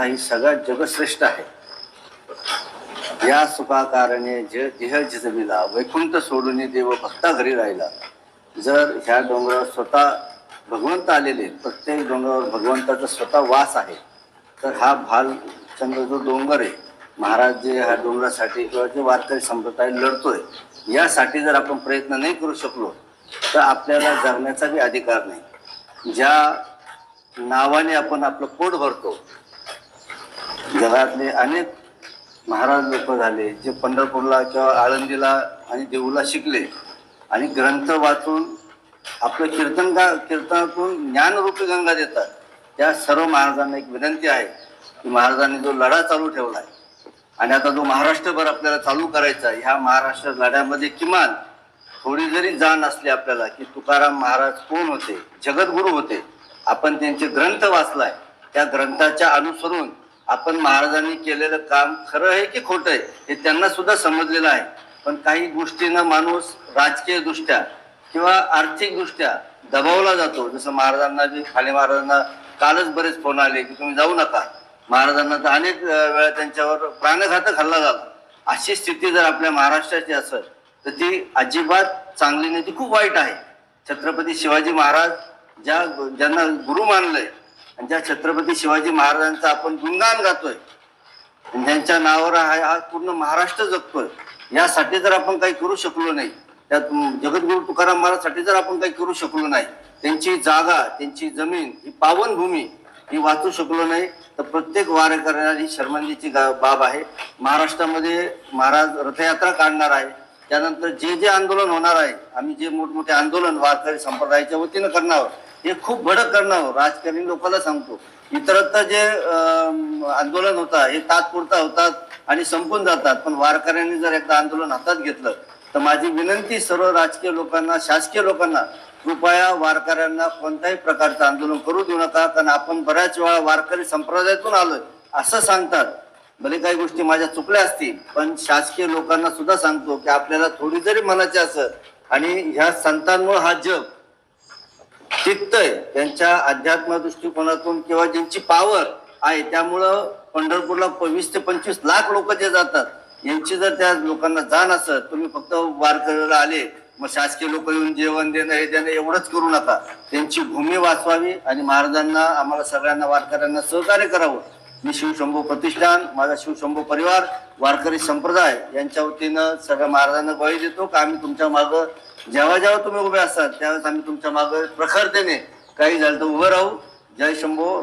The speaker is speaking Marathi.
हा ही सगळ्यात जगश्रेष्ठ आहे. या सुखाकारणे ज देह जिजविला वैकुंठ सोडून देव भक्ता घरी राहिला. जर ह्या डोंगरावर स्वतः भगवंत आलेले प्रत्येक डोंगरावर भगवंताचा स्वतः वास आहे तर हा भालचंद्र जो डोंगर आहे महाराज जे ह्या डोंगरासाठी किंवा जे वारकरी संप्रदाय लढतोय यासाठी जर आपण प्रयत्न नाही करू शकलो तर आपल्याला जगण्याचा बी अधिकार नाही. ज्या नावाने आपण आपलं पोट भरतो जगातले अनेक महाराज लोक झाले जे पंढरपूरला किंवा आळंदीला आणि देऊला शिकले. आणि ग्रंथ वाचून आपलं कीर्तन गा कीर्तनातून ज्ञानरूपी गंगा देतात. त्या सर्व महाराजांना एक विनंती आहे की महाराजांनी जो लढा चालू ठेवला आहे आणि आता जो महाराष्ट्रभर आपल्याला चालू करायचा आहे, ह्या महाराष्ट्र लढ्यामध्ये किमान थोडी जरी जाण असली आपल्याला की तुकाराम महाराज कोण होते जगद्गुरू होते आपण त्यांचे ग्रंथ वाचलाय. त्या ग्रंथाच्या अनुसरून आपण महाराजांनी केलेलं काम खरं आहे की खोटं आहे हे त्यांना सुद्धा समजलेलं आहे. पण काही गोष्टींना माणूस राजकीय दृष्ट्या किंवा आर्थिक दृष्ट्या दबावला जातो. जसं महाराजांना बी खाली महाराजांना कालच बरेच फोन आले की तुम्ही जाऊ नका. महाराजांना तर अनेक वेळा त्यांच्यावर प्राणघातक हल्ला झाला. अशी स्थिती जर आपल्या महाराष्ट्राची असेल तर ती अजिबात चांगली नाही ती खूप वाईट आहे. छत्रपती शिवाजी महाराज ज्या ज्यांना गुरु मानलंय आणि ज्या छत्रपती शिवाजी महाराजांचा आपण गुणगान गातोय ज्यांच्या नावावर हा हा पूर्ण महाराष्ट्र जगतोय यासाठी जर आपण काही करू शकलो नाही त्यात जगद्गुरु तुकाराम महाराजसाठी जर आपण काही करू शकलो नाही त्यांची जागा त्यांची जमीन ही पावनभूमी ही वाचू शकलो नाही तर प्रत्येक वारेकऱ्याला ही शर्मंदीची गा- बाब आहे. महाराष्ट्रामध्ये महाराज रथयात्रा काढणार आहे. त्यानंतर जे जे आंदोलन होणार आहे आम्ही जे मोठमोठे आंदोलन वारकरी संप्रदायाच्या वतीनं करणार आहोत, हे खूप भडक करणार हो. राजकारणी लोकांना सांगतो. इतरत्र जे आंदोलन होता हे तात्पुरता होतात आणि संपून जातात. पण वारकऱ्यांनी जर एकदा आंदोलन हातात घेतलं तर माझी विनंती सर्व राजकीय लोकांना शासकीय लोकांना कृपया वारकऱ्यांना कोणत्याही प्रकारचं आंदोलन करू देऊ नका. कारण आपण बऱ्याच वेळा वारकरी संप्रदायातून आलोय. असं सांगतात. भले काही गोष्टी माझ्या चुकल्या असतील पण शासकीय लोकांना सुद्धा सांगतो की आपल्याला थोडी जरी मनाची असत आणि ह्या संतांमुळे हा जग टिकतंय त्यांच्या अध्यात्म दृष्टिकोनातून किंवा ज्यांची पावर आहे त्यामुळं पंढरपूरला वीस ते पंचवीस लाख लोक जे जातात यांची जर त्या लोकांना जाण असत तुम्ही फक्त वारकरीला आले मग शासकीय लोक येऊन जेवण देणं हे देणं एवढंच करू नका. त्यांची भूमी वाचवावी आणि महाराजांना आम्हाला सगळ्यांना वारकऱ्यांना सहकार्य करावं. मी शिवशंभू प्रतिष्ठान माझा शिवशंभू परिवार वारकरी संप्रदाय यांच्या वतीनं सगळ्या महाराजांना ग्वाही देतो का आम्ही तुमच्या मागं जेव्हा जेव्हा तुम्ही उभे असतात त्यावेळेस आम्ही तुमच्या मागं प्रखरतेने काही झालं तर उभं राहू. जय शंभो